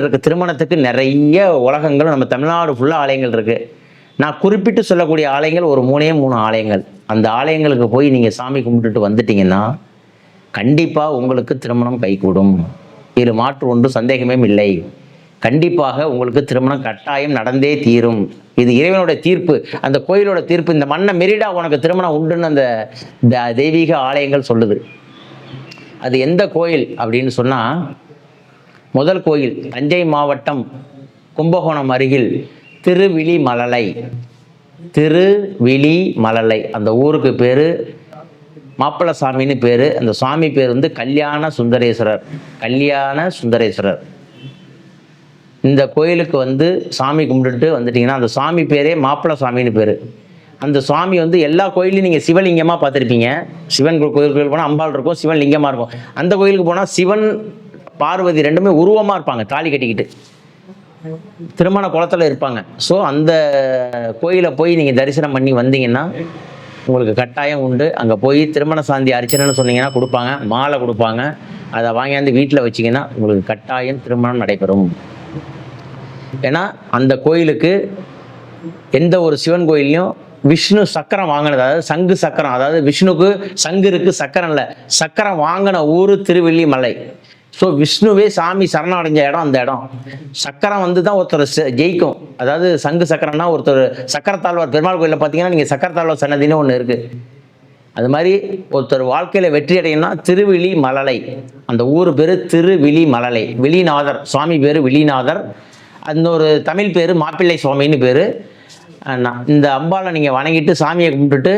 இருக்கு. திருமணத்துக்கு நிறைய உலகங்கள் நம்ம தமிழ்நாடு ஃபுல்லாக ஆலயங்கள் இருக்குது நான் குறிப்பிட்டு சொல்லக்கூடிய ஆலயங்கள் ஒரு மூணே மூணு ஆலயங்கள். அந்த ஆலயங்களுக்கு போய் நீங்கள் சாமி கும்பிட்டுட்டு வந்துட்டீங்கன்னா கண்டிப்பாக உங்களுக்கு திருமணம் கைகூடும். இதில் மாற்று ஒன்றும் சந்தேகமே இல்லை. கண்டிப்பாக உங்களுக்கு திருமணம் கட்டாயம் நடந்தே தீரும். இது இறைவனோட தீர்ப்பு. அந்த கோயிலோட தீர்ப்பு இந்த மண்ணை மெரிடா உனக்கு திருமணம் உண்டுன்னு அந்த த- தெய்வீக ஆலயங்கள் சொல்லுது. அது எந்த கோயில் அப்படின்னு சொன்னால் முதல் கோயில் தஞ்சை மாவட்டம் கும்பகோணம் அருகில் திருவிழிமலலை திருவிழிமலலை அந்த ஊருக்கு பேர் மாப்பிள்ள சாமின்னு பேர். அந்த சாமி பேர் வந்து கல்யாண சுந்தரேஸ்வரர். கல்யாண சுந்தரேஸ்வரர். இந்த கோயிலுக்கு வந்து சாமி கும்பிட்டுட்டு வந்துட்டிங்கன்னா அந்த சாமி பேரே மாப்பிள்ள சாமின்னு பேர். அந்த சாமி வந்து எல்லா கோயிலையும் நீங்கள் சிவலிங்கமாக பார்த்துருப்பீங்க. சிவன் கோயில் கோயில் போனால் அம்பாள் இருக்கும் சிவன் லிங்கமாக இருக்கும். அந்த கோயிலுக்கு போனால் சிவன் பார்வதி ரெண்டுமே உருவமாக இருப்பாங்க தாலி கட்டிக்கிட்டு. திருமண குளத்தில் இருப்பாங்க. ஸோ அந்த கோயிலை போய் நீங்கள் தரிசனம் பண்ணி வந்தீங்கன்னா உங்களுக்கு கட்டாயம் உண்டு. அங்கே போய் திருமண சாந்தி அர்ச்சனைன்னு சொன்னீங்கன்னா கொடுப்பாங்க மாலை கொடுப்பாங்க. அதை வாங்கியாந்து வீட்டில் வச்சிங்கன்னா உங்களுக்கு கட்டாயம் திருமணம் நடைபெறும். ஏன்னா அந்த கோயிலுக்கு எந்த ஒரு சிவன் கோயிலையும் விஷ்ணு சக்கரம் வாங்கினது. அதாவது சங்கு சக்கரம். அதாவது விஷ்ணுக்கு சங்கு இருக்கு சக்கரம் இல்லை. சக்கரம் வாங்கின ஊர் திருவெள்ளிமலை. ஸோ விஷ்ணுவே சாமி சரணடைஞ்ச இடம் அந்த இடம். சக்கரம் வந்து தான் ஒருத்தர் ஜெயிக்கும். அதாவது சங்கு சக்கரம்னா ஒருத்தர் சக்கரத்தாழ்வார் பெருமாள் கோயிலில் பார்த்தீங்கன்னா நீங்கள் சக்கரத்தாழ்வார் சன்னதினு ஒன்று இருக்குது அது மாதிரி ஒருத்தர் வாழ்க்கையில் வெற்றி அடையணும்னா திருவிழி மலலை. அந்த ஊர் பேர் திருவிழி மலலை. விழிநாதர். சுவாமி பேர் விழிநாதர். அந்த ஒரு தமிழ் பேர் மாப்பிள்ளை சுவாமின்னு பேர். இந்த அம்பாவை நீங்கள் வணங்கிட்டு சாமியை கும்பிட்டுட்டு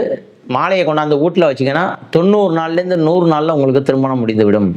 மாலையை கொண்டாந்து வீட்டில் வச்சிங்கன்னா தொண்ணூறு நாள்லேருந்து நூறு நாளில் உங்களுக்கு திருமணம் முடிந்துவிடும்.